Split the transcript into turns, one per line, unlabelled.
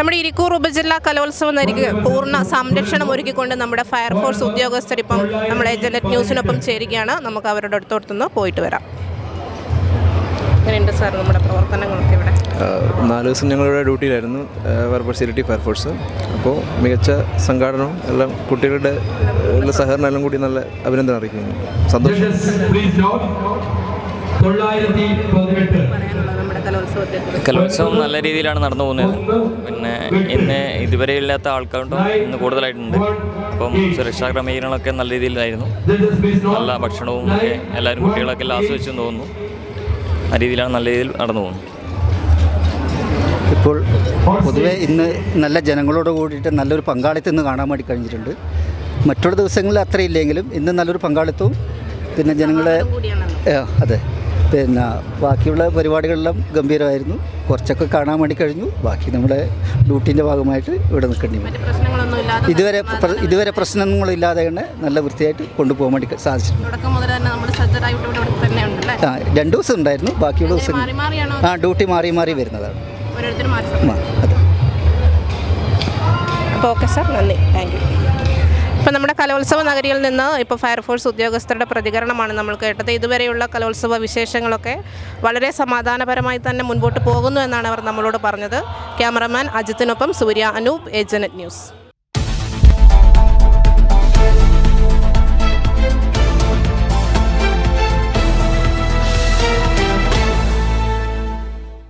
നമ്മുടെ ഇരിക്കൂർ ഉപജില്ലാ കലോത്സവം നരികെ പൂർണ സംരക്ഷണം ഒരുക്കിക്കൊണ്ട് നമ്മുടെ ഫയർഫോഴ്സ് ഉദ്യോഗസ്ഥർ ഇപ്പം നമ്മുടെ ജനറ്റ് ന്യൂസിനൊപ്പം ചേരുകയാണ്. നമുക്ക് അവരുടെ അടുത്തോടത്തുനിന്ന് പോയിട്ട് വരാം. എങ്ങനെയുണ്ട് സാർ നമ്മുടെ പ്രവർത്തനങ്ങളൊക്കെ ഇവിടെ?
നാല് ദിവസം ഞങ്ങളിവിടെ ഡ്യൂട്ടിയിലായിരുന്നു. ഫയർഫോഴ്സ് ഇരട്ടി ഫയർഫോഴ്സ് അപ്പോൾ മികച്ച സംഘാടനവും എല്ലാം കുട്ടികളുടെ സഹകരണം എല്ലാം കൂടി നല്ല അഭിനന്ദനം അറിയിക്കുന്നു. സന്തോഷം.
തൊള്ളായിരത്തി പതിനെട്ട്
കലോത്സവത്തെ
കലോത്സവം നല്ല രീതിയിലാണ് നടന്നു പോകുന്നത്. പിന്നെ ഇന്ന് ഇതുവരെ ഇല്ലാത്ത ആൾക്കാരുണ്ടോ ഇന്ന് കൂടുതലായിട്ടുണ്ട്. അപ്പം സുരക്ഷാ ക്രമീകരണങ്ങളൊക്കെ നല്ല രീതിയിലായിരുന്നു. നല്ല ഭക്ഷണവും ഒക്കെ എല്ലാവരും കുട്ടികളൊക്കെ എല്ലാം ആസ്വദിച്ചെന്ന് തോന്നുന്നു. ആ രീതിയിലാണ് നല്ല രീതിയിൽ നടന്നു പോകുന്നത്.
ഇപ്പോൾ പൊതുവേ ഇന്ന് നല്ല ജനങ്ങളോട് കൂടിയിട്ട് നല്ലൊരു പങ്കാളിത്തം ഇന്ന് കാണാൻ വേണ്ടി കഴിഞ്ഞിട്ടുണ്ട്. മറ്റുള്ള ദിവസങ്ങളിൽ അത്രയില്ലെങ്കിലും ഇന്ന് നല്ലൊരു പങ്കാളിത്തവും പിന്നെ ജനങ്ങളെ അതെ. പിന്നെ ബാക്കിയുള്ള പരിപാടികളെല്ലാം ഗംഭീരമായിരുന്നു. കുറച്ചൊക്കെ കാണാൻ വേണ്ടി കഴിഞ്ഞു. ബാക്കി നമ്മുടെ ഡ്യൂട്ടീന്റെ ഭാഗമായിട്ട് ഇവിടെ നിൽക്കേണ്ടി
വരും.
ഇതുവരെ ഇതുവരെ പ്രശ്നങ്ങളില്ലാതെ തന്നെ നല്ല വൃത്തിയായിട്ട് കൊണ്ടുപോകാൻ വേണ്ടി സാധിച്ചിട്ടുണ്ട്. ആ രണ്ട് ദിവസം ഉണ്ടായിരുന്നു. ബാക്കിയുള്ള ദിവസം ആ ഡ്യൂട്ടി മാറി മാറി വരുന്നതാണ്. അതെ.
അപ്പോൾ ഓക്കെ സാർ നന്ദി. Thank you. ഇപ്പം നമ്മുടെ കലോത്സവ നഗരിയിൽ നിന്ന് ഇപ്പോൾ ഫയർഫോഴ്സ് ഉദ്യോഗസ്ഥരുടെ പ്രതികരണമാണ് നമ്മൾ കേട്ടത്. ഇതുവരെയുള്ള കലോത്സവ വിശേഷങ്ങളൊക്കെ വളരെ സമാധാനപരമായി തന്നെ മുൻപോട്ട് പോകുന്നു എന്നാണ് അവർ നമ്മളോട് പറഞ്ഞത്. ക്യാമറമാൻ അജിത്തിനൊപ്പം സൂര്യ അനൂപ് ഏജനറ്റ് ന്യൂസ്.